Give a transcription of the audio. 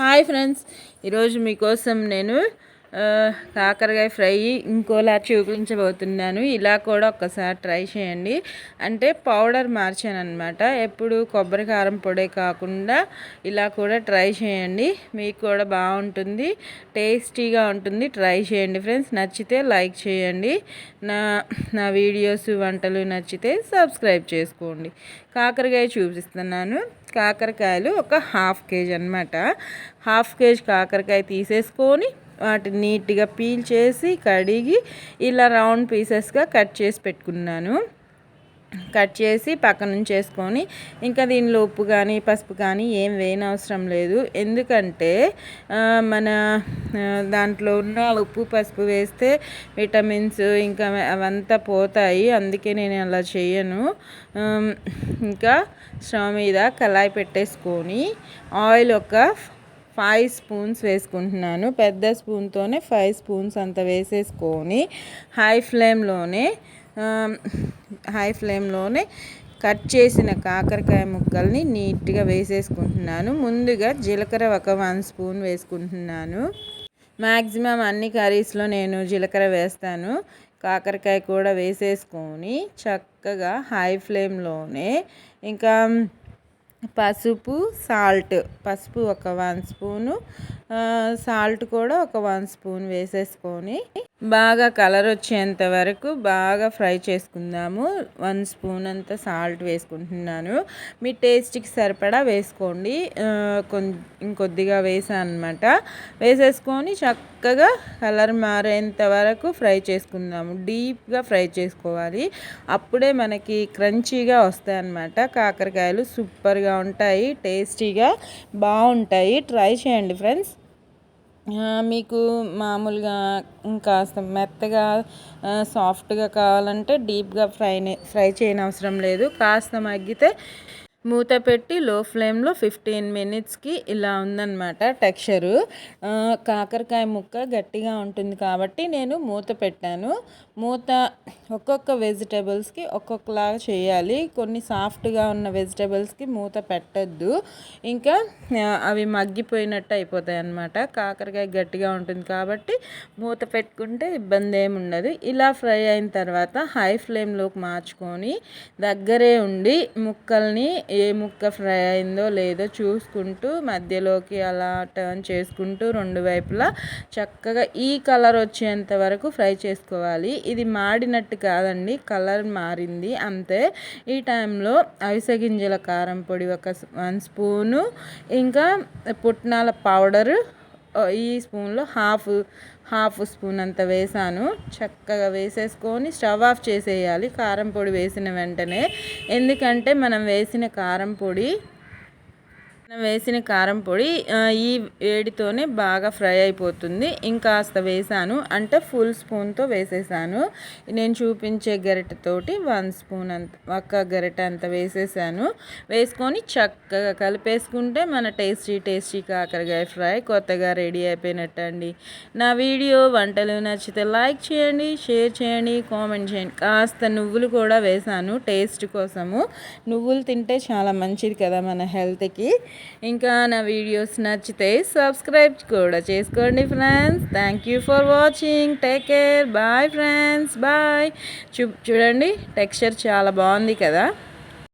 Hi friends. ఈరోజు మీకోసం నేను కాకరకాయ ఫ్రై ఇంకోలా చూపించబోతున్నాను. ఇలా కూడా ఒక్కసారి ట్రై చేయండి. అంటే పౌడర్ మార్చాను అనమాట ఎప్పుడు కొబ్బరి కారం పొడే కాకుండా ఇలా కూడా ట్రై చేయండి. మీకు కూడా బాగుంటుంది. టేస్టీగా ఉంటుంది. ట్రై చేయండి ఫ్రెండ్స్. నచ్చితే లైక్ చేయండి. నా నా వీడియోస్ వంటలు నచ్చితే సబ్స్క్రైబ్ చేసుకోండి. కాకరకాయ చూపిస్తున్నాను. కాకరకాయలు ఒక హాఫ్ కేజీ అనమాట హాఫ్ కేజీ కాకరకాయ తీసేసుకొని వాటిని నీట్గా పీల్ చేసి కడిగి ఇలా రౌండ్ పీసెస్గా కట్ చేసి పెట్టుకున్నాను. కట్ చేసి పక్కన నుంచి వేసుకొని ఇంకా దీనిలో ఉప్పు కానీ పసుపు కానీ ఏం వేయనవసరం లేదు. ఎందుకంటే మన దాంట్లో ఉన్న ఉప్పు పసుపు వేస్తే విటమిన్స్ ఇంకా అవంతా పోతాయి. అందుకే నేను అలా చేయను. ఇంకా స్టవ్ మీద కళాయి పెట్టేసుకొని ఆయిల్ ఒక ఫైవ్ స్పూన్స్ వేసుకుంటున్నాను. పెద్ద స్పూన్తోనే ఫైవ్ స్పూన్స్ అంత వేసేసుకొని హై ఫ్లేమ్లోనే హై ఫ్లేమ్లోనే కట్ చేసిన కాకరకాయ ముక్కల్ని నీట్గా వేసేసుకుంటున్నాను. ముందుగా జీలకర్ర ఒక వన్ స్పూన్ వేసుకుంటున్నాను. మ్యాక్సిమం అన్ని కర్రీస్లో నేను జీలకర్ర వేస్తాను. కాకరకాయ కూడా వేసేసుకొని చక్కగా హై ఫ్లేమ్లోనే ఇంకా పసుపు సాల్ట్ పసుపు ఒక వన్ స్పూను సాల్ట్ కూడా ఒక వన్ స్పూన్ వేసేసుకొని బాగా కలర్ వచ్చేంత వరకు బాగా ఫ్రై చేసుకుందాము. వన్ స్పూన్ అంత సాల్ట్ వేసుకుంటున్నాను. మీ టేస్ట్కి సరిపడా వేసుకోండి. ఇంకొద్దిగా వేసాను అనమాట వేసేసుకొని చక్కగా కలర్ మారేంత వరకు ఫ్రై చేసుకుందాము. డీప్గా ఫ్రై చేసుకోవాలి. అప్పుడే మనకి క్రంచీగా వస్తాయి అన్నమాట కాకరకాయలు సూపర్గా ఉంటాయి టేస్టీగా బాగుంటాయి. ట్రై చేయండి ఫ్రెండ్స్. మీకు మామూలుగా కాస్త మెత్తగా సాఫ్ట్గా కావాలంటే డీప్గా ఫ్రై ఫ్రై చేయనవసరం లేదు. కాస్త మగ్గితే మూత పెట్టి లో ఫ్లేమ్లో ఫిఫ్టీన్ మినిట్స్కి ఇలా ఉందన్నమాట టెక్స్చరు. కాకరకాయ ముక్క గట్టిగా ఉంటుంది కాబట్టి నేను మూత పెట్టాను. మూత ఒక్కొక్క వెజిటేబుల్స్కి ఒక్కొక్కలాగా చేయాలి. కొన్ని సాఫ్ట్గా ఉన్న వెజిటేబుల్స్కి మూత పెట్టద్దు. ఇంకా అవి మగ్గిపోయినట్టు అయిపోతాయి అన్నమాట. కాకరకాయ గట్టిగా ఉంటుంది కాబట్టి మూత పెట్టుకుంటే ఇబ్బంది ఏమి ఉండదు. ఇలా ఫ్రై అయిన తర్వాత హై ఫ్లేమ్లోకి మార్చుకొని దగ్గరే ఉండి ముక్కల్ని ఏ ముక్క ఫ్రై అయిందో లేదో చూసుకుంటూ మధ్యలోకి అలా టర్న్ చేసుకుంటూ రెండు వైపులా చక్కగా ఈ కలర్ వచ్చేంత వరకు ఫ్రై చేసుకోవాలి. ఇది మాడినట్టు కాదండి కలర్ మారింది. అంతే. ఈ టైంలో అవిసె గింజల కారం పొడి ఒక వన్ స్పూను ఇంకా పుట్నాల పౌడరు ఈ స్పూన్లో హాఫ్ హాఫ్ స్పూన్ అంత వేసాను. చక్కగా వేసేసుకొని స్టవ్ ఆఫ్ చేసేయాలి. కారం పొడి వేసిన వెంటనే. ఎందుకంటే మనం వేసిన కారం పొడి వేసిన కారం పొడి ఈ వేడితోనే బాగా ఫ్రై అయిపోతుంది. ఇంకాస్త వేసాను. అంటే ఫుల్ స్పూన్తో వేసేసాను. నేను చూపించే గరిటెతోటి వన్ స్పూన్ అంత ఒక్క గరిటె అంత వేసేసాను. వేసుకొని చక్కగా కలిపేసుకుంటే మన టేస్టీ టేస్టీ కాకరకాయ ఫ్రై కొత్తగా రెడీ అయిపోయినట్టండి. నా వీడియో వంటలు నచ్చితే లైక్ చేయండి షేర్ చేయండి కామెంట్ చేయండి. కాస్త నువ్వులు కూడా వేసాను టేస్ట్ కోసము. నువ్వులు తింటే చాలా మంచిది కదా మన హెల్త్కి. ఇంకా నా వీడియోస్ నచ్చితే సబ్స్క్రైబ్ కూడా చేసుకోండి friends. Thank you for watching take care bye friends bye చూ చూడండి టెక్స్చర్ చాలా బాగుంది కదా.